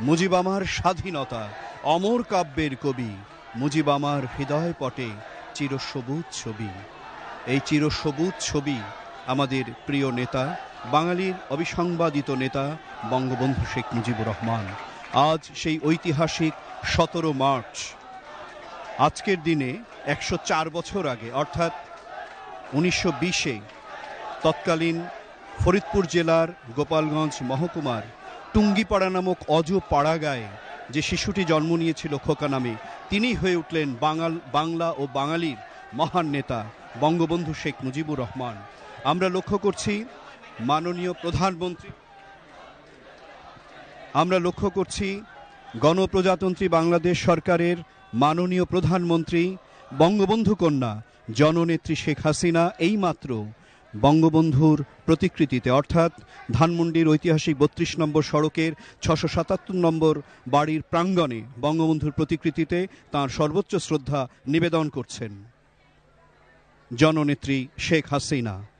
মুজিব আমার স্বাধীনতা, অমর কাব্যের কবি। মুজিব আমার হৃদয় পটে চিরসবুজ ছবি। এই চিরসবুজ ছবি আমাদের প্রিয় নেতা, বাঙালির অবিসংবাদিত নেতা, বঙ্গবন্ধু শেখ মুজিবুর রহমান। আজ সেই ঐতিহাসিক সতেরো মার্চ। আজকের দিনে একশো চার বছর আগে, অর্থাৎ উনিশশো বিশে, তৎকালীন ফরিদপুর জেলার গোপালগঞ্জ মহকুমার টুঙ্গিপাড়া নামক অজ পাড়াগায়ে যে শিশুটি জন্ম নিয়েছিল খোকা নামে তিনি হয়ে উঠলেন বাঙাল, বাংলা ও বাঙালির মহান নেতা বঙ্গবন্ধু শেখ মুজিবুর রহমান। আমরা লক্ষ্য করছি মাননীয় প্রধানমন্ত্রী, আমরা লক্ষ্য করছি গণপ্রজাতন্ত্রী বাংলাদেশ সরকারের মাননীয় প্রধানমন্ত্রী বঙ্গবন্ধু কন্যা, জননেত্রী শেখ হাসিনা, এইমাত্র বঙ্গবন্ধুর প্রতিকৃতিতে, অর্থাৎ ধানমন্ডির ঐতিহাসিক বত্রিশ নম্বর সড়কের ছশো সাতাত্তর নম্বর বাড়ির প্রাঙ্গণে বঙ্গবন্ধুর প্রতিকৃতিতে তার সর্বোচ্চ শ্রদ্ধা নিবেদন করছেন জননেত্রী শেখ হাসিনা।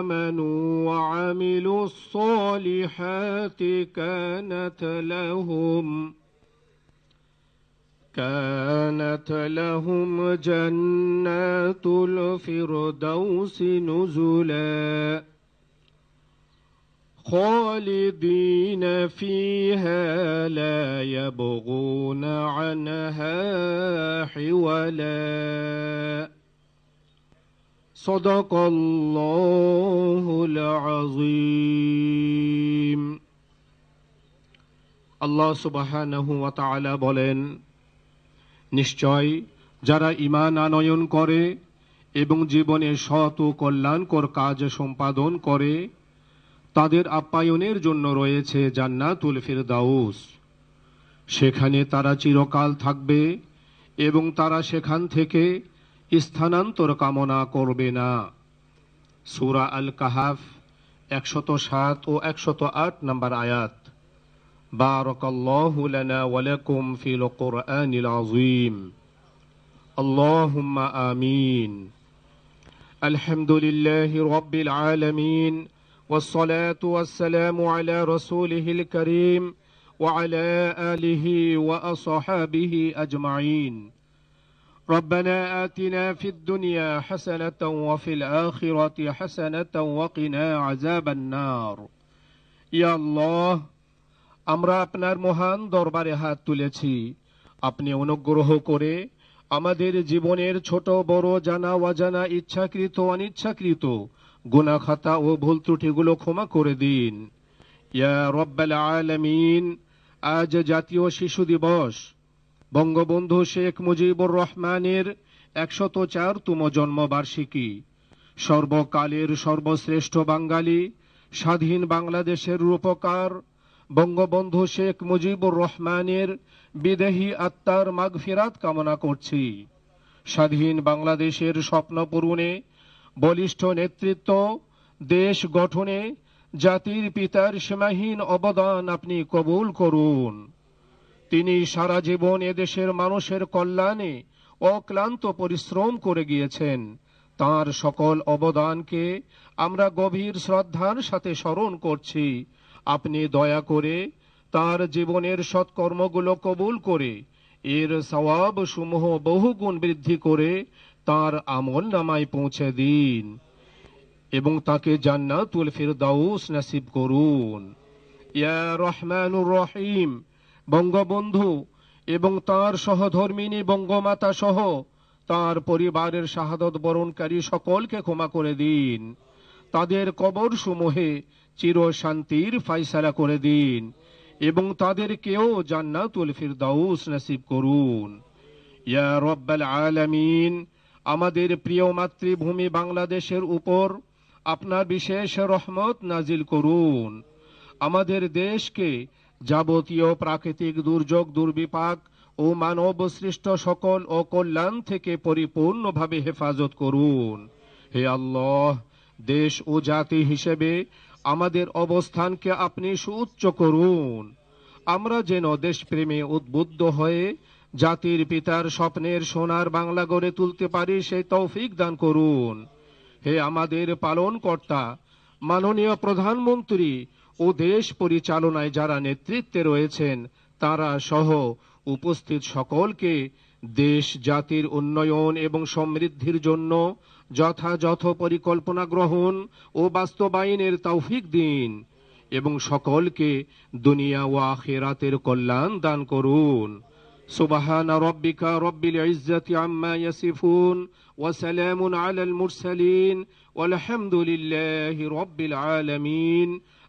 آمنوا وعملوا الصالحات كانت لهم كانت لهم جنات الفردوس نزلا خالدين فيها لا يبغون عنها حولا صدق الله العظيم আল্লাহ সুবহানাহু ওয়া তাআলা বলেন নিশ্চয় যারা ঈমান আনয়ন করে এবং জীবনে সৎ ও কল্যাণকর কাজ সম্পাদন করে তাদের আপ্যায়নের জন্য রয়েছে জান্নাতুল ফিরদাউস সেখানে তারা চিরকাল থাকবে এবং তারা সেখান থেকে স্থানান্তর কামনা করবে না সুরা আল কাহাফ একশত সাত ও একশত আট নম্বর আয়াত بارك الله لنا ولكم في القرآن العظيم اللهم آمين الحمد لله رب العالمين والصلاة والسلام على رسوله الكريم وعلى آله وأصحابه أجمعين ربنا آتنا في الدنيا حسنة وفي الآخرة حسنة وقنا عذاب النار يا الله আমরা আপনার মহান দরবারে হাত তুলেছি আপনি অনুগ্রহ করে আমাদের জীবনের ছোট বড় জানা অজানা ইচ্ছাকৃত অনিচ্ছাকৃত গুনাখাতা ও ভুল ত্রুটিগুলো ক্ষমা করে দিন ইয়া রব্বাল আলামিন আজ জাতীয় শিশু দিবস বঙ্গবন্ধু শেখ মুজিবুর রহমানের একশত চারতম জন্মবার্ষিকী। সর্বকালের সর্বশ্রেষ্ঠ বাঙালি, স্বাধীন বাংলাদেশের রূপকার, বঙ্গবন্ধু শেখ মুজিবুর রহমানের বিদেহী আত্মার মাগফিরাত কামনা করছি। স্বাধীন বাংলাদেশের স্বপ্ন পূরণে বলিষ্ঠ নেতৃত্ব, দেশ গঠনে জাতির পিতার সীমাহীন অবদান আপনি কবুল করুন। তিনি সারা জীবন এদেশের মানুষের কল্যাণে অক্লান্ত পরিশ্রম করে গিয়েছেন। তার সকল অবদানকে আমরা গভীর শ্রদ্ধার সাথে স্মরণ করছি। আপনি দয়া করে তার জীবনের সৎকর্মগুলো কবুল করে, এর সওয়াব সমূহ বহুগুণ বৃদ্ধি করে তার আমল নামায় পৌঁছে দিন এবং তাকে জান্নাতুল ফিরদাউস নসিব করুন। ইয়া রহমানুর রহিম। বঙ্গবন্ধু এবং তার সহধর্মিনী বঙ্গমাতা সহ তার পরিবারের শাহাদত বরণকারী সকলকে ক্ষমা করে দিন। তাদের কবর সমূহে চির শান্তির ফাইসালা করে দিন এবং তাদেরকেও জান্নাতুল ফিরদাউস নসিব করুন। ইয়া রব্বাল আলামিন, আমাদের প্রিয় মাতৃভূমি বাংলাদেশের উপর আপনার বিশেষ রহমত নাজিল করুন। আমাদের দেশকে যাবতীয় প্রাকৃতিক দুর্যোগ, দুর্বিপাক ও মানব সৃষ্ট সকল অকল্যাণ থেকে পরিপূর্ণভাবে হেফাজত করুন। হে আল্লাহ, দেশ ও জাতি হিসেবে আমাদের অবস্থানকে আপনি সুউচ্চ করুন। আমরা যেন দেশপ্রেমে উদ্বুদ্ধ হয়ে জাতির পিতার স্বপ্নের সোনার বাংলা গড়ে তুলতে পারি সেই তৌফিক দান করুন। হে আমাদের পালন কর্তা মাননীয় প্রধানমন্ত্রী ও দেশ পরিচালনায় যারা নেতৃত্বে রয়েছেন, তারা সহ উপস্থিত সকলকে দেশ জাতির উন্নয়ন এবং সমৃদ্ধির জন্য যথাযথ পরিকল্পনা গ্রহণ ও বাস্তবায়নের তৌফিক দিন এবং সকলকে দুনিয়া ও আখেরাতের কল্যাণ দান করুন। সুবাহান রব্বিকা রব্বিল ইজ্জাতি আম্মা ইয়াসিফুন ওয়া সালামুন আলাল মুরসালিন ওয়া আলহামদুলিল্লাহি রব্বিল আলামিন।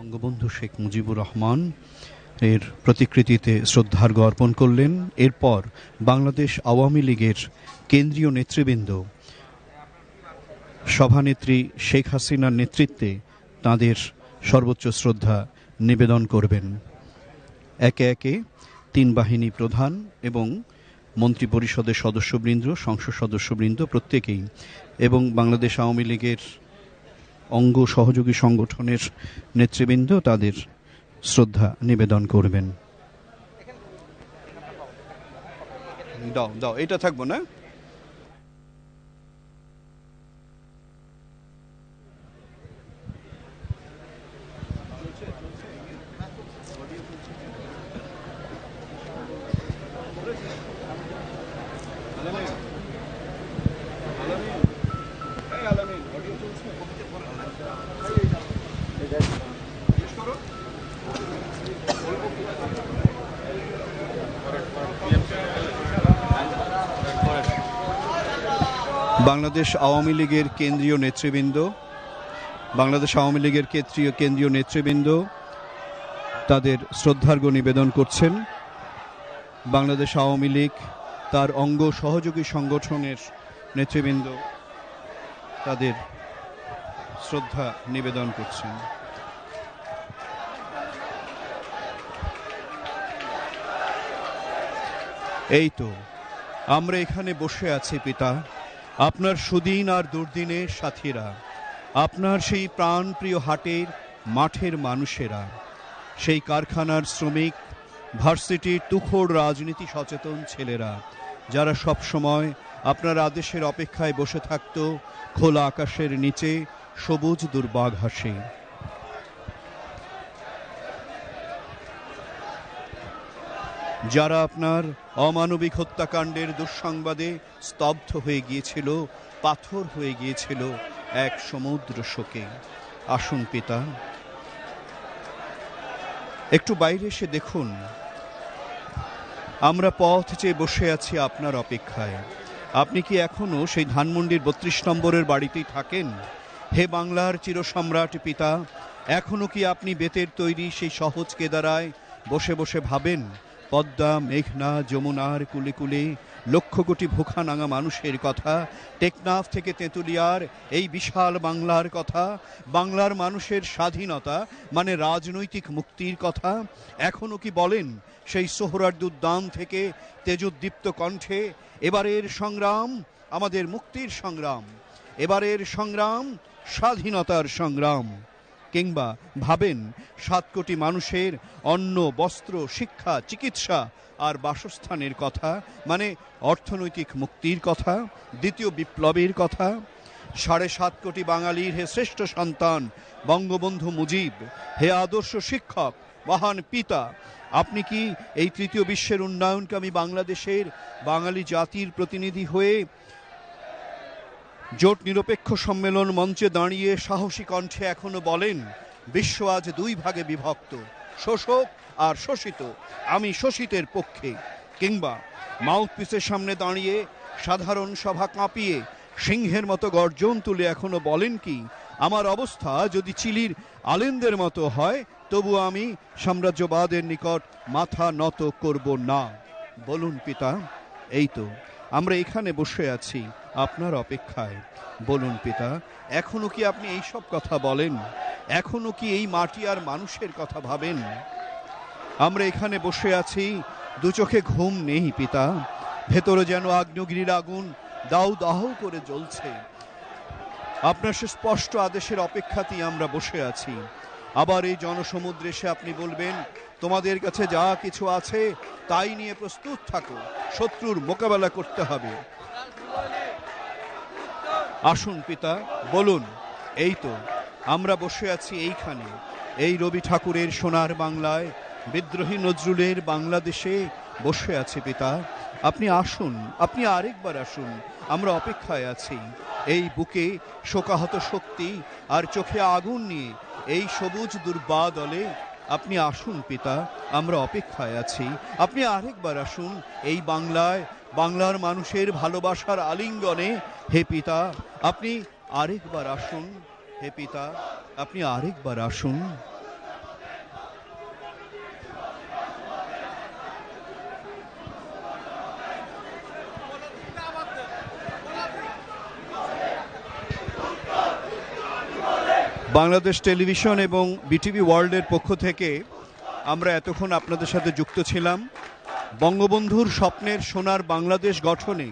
বঙ্গবন্ধু শেখ মুজিবুর রহমান এর প্রতিকৃতিতে শ্রদ্ধার্ঘ অর্পণ করলেন। এরপর বাংলাদেশ আওয়ামী লীগের কেন্দ্রীয় নেতৃবৃন্দ, সভানেত্রী শেখ হাসিনার নেতৃত্বে তাদের সর্বোচ্চ শ্রদ্ধা নিবেদন করবেন। একে একে তিন বাহিনী প্রধান এবং মন্ত্রী পরিষদের সদস্যবৃন্দ, সংসদ সদস্যবৃন্দ প্রত্যেকেই এবং বাংলাদেশ আওয়ামী লীগের অঙ্গ সহযোগী সংগঠনের নেতৃবৃন্দ তাদের শ্রদ্ধা নিবেদন করবেন। দাও দাও এটা থাকব না? বাংলাদেশ আওয়ামী লীগের কেন্দ্রীয় নেতৃবৃন্দ, বাংলাদেশ আওয়ামী লীগের কেন্দ্রীয় কেন্দ্রীয় নেতৃবৃন্দ তাদের শ্রদ্ধার্ঘ্য নিবেদন করছেন। বাংলাদেশ আওয়ামী লীগ তার অঙ্গ সহযোগী সংগঠনের নেতৃবৃন্দ তাদের শ্রদ্ধা নিবেদন করছেন। এই তো, আমরা এখানে বসে আছি পিতা। আপনার সুদিন আর দুর্দিনের সাথীরা, আপনার সেই প্রাণপ্রিয় হাটের মাঠের মানুষেরা, সেই কারখানার শ্রমিক, ভার্সিটির তুখোড় রাজনীতি সচেতন ছেলেরা, যারা সব সময় আপনার আদেশের অপেক্ষায় বসে থাকত খোলা আকাশের নিচে সবুজ দুর্বাগ হাসে যারা আপনার অমানবিক হত্যাকাণ্ডের দুঃসংবাদে স্তব্ধ হয়ে গিয়েছিল, পাথর হয়ে গিয়েছিল এক সমুদ্র শোকে। আসুন পিতা, একটু বাইরে এসে দেখুন। আমরা পথ চেয়ে বসে আছি আপনার অপেক্ষায়। আপনি কি এখনও সেই ধানমন্ডির বত্রিশ নম্বরের বাড়িতেই থাকেন? হে বাংলার চিরসম্রাট পিতা এখনও কি আপনি বেতের তৈরি সেই সহজ কেদারায় বসে বসে ভাবেন? পদ্মা, মেঘনা, যমুনার কুলে কুলে, লক্ষ কোটি ভুখা নাঙা মানুষের কথা, টেকনাফ থেকে তেঁতুলিয়ার এই বিশাল বাংলার কথা, বাংলার মানুষের স্বাধীনতা মানে রাজনৈতিক মুক্তির কথা এখনও কি বলেন সেই সোহরার্দুদ্দান থেকে তেজোদ্দীপ্ত কণ্ঠে, এবারের সংগ্রাম, আমাদের মুক্তির সংগ্রাম, এবারের সংগ্রাম, স্বাধীনতার সংগ্রাম। কিংবা ভাবেন সাত কোটি মানুষের অন্ন, বস্ত্র, শিক্ষা, চিকিৎসা আর বাসস্থানের কথা মানে অর্থনৈতিক মুক্তির কথা, দ্বিতীয় বিপ্লবের কথা, সাড়ে সাত কোটি বাঙালির হে শ্রেষ্ঠ সন্তান, বঙ্গবন্ধু মুজিব, হে আদর্শ শিক্ষক, মহান পিতা, আপনি কি এই তৃতীয় বিশ্বের উন্নয়নকামী বাংলাদেশের বাঙালি জাতির প্রতিনিধি হয়ে জোট নিরপেক্ষ সম্মেলন মঞ্চে দাঁড়িয়ে সাহসী কণ্ঠে এখনও বলেন, বিশ্ব আজ দুই ভাগে বিভক্ত, শোষক আর শোষিত। আমি শোষিতের পক্ষে। কিংবা, মাউথপিসের সামনে দাঁড়িয়ে সাধারণ সভা কাঁপিয়ে সিংহের মতো গর্জন তুলে এখনও বলেন কি, আমার অবস্থা যদি চিলির আলেনদের মতো হয়, তবু আমি সাম্রাজ্যবাদের নিকট মাথা নত করব না বলুন পিতা, এই তো, আমরা এখানে বসে আছি। আপনার অপেক্ষায়। বলুন পিতা, এখনও কি আপনি এই সব কথা বলেন? এখনও কি এই মাটি আর মানুষের কথা ভাবেন? আমরা এখানে বসে আছি, দু চোখে ঘুম নেই পিতা। ভেতরে যেন আগ্নেয়গিরির আগুন দাউ দাহ করে জ্বলছে। আপনার সে স্পষ্ট আদেশের অপেক্ষাতেই আমরা বসে আছি। আবার এই জনসমুদ্রে এসে আপনি বলবেন, তোমাদের কাছে যা কিছু আছে, তাই নিয়ে প্রস্তুত থাকো। শত্রুর মোকাবেলা করতে হবে। আসুন পিতা, বলুন, এই তো, আমরা বসে আছি এইখানে। এই রবি ঠাকুরের সোনার বাংলায়, বিদ্রোহী নজরুলের বাংলাদেশে বসে আছি পিতা। আপনি আসুন, আপনি আরেকবার আসুন, আমরা অপেক্ষায় আছি। এই বুকে শোকাহত শক্তি আর চোখে আগুন নিয়ে এই সবুজ দুর্বাদলে আপনি আসুন পিতা, আমরা অপেক্ষায় আছি। আপনি আরেকবার আসুন এই বাংলায়, বাংলার মানুষের ভালোবাসার আলিঙ্গনে। হে পিতা, আপনি আরেকবার আসুন। হে পিতা, আপনি আরেকবার আসুন। বাংলাদেশ টেলিভিশন এবং বিটিভি ওয়ার্ল্ডের পক্ষ থেকে আমরা এতক্ষণ আপনাদের সাথে যুক্ত ছিলাম। বঙ্গবন্ধুর স্বপ্নের সোনার বাংলাদেশ গঠনে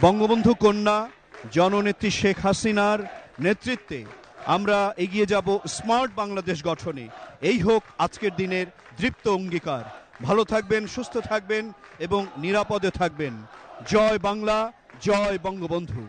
বঙ্গবন্ধু কন্যা, জননেত্রী শেখ হাসিনার নেতৃত্বে আমরা এগিয়ে যাব স্মার্ট বাংলাদেশ গঠনে। এই হোক আজকের দিনের দৃপ্ত অঙ্গীকার। ভালো থাকবেন, সুস্থ থাকবেন এবং নিরাপদে থাকবেন। জয় বাংলা, জয় বঙ্গবন্ধু।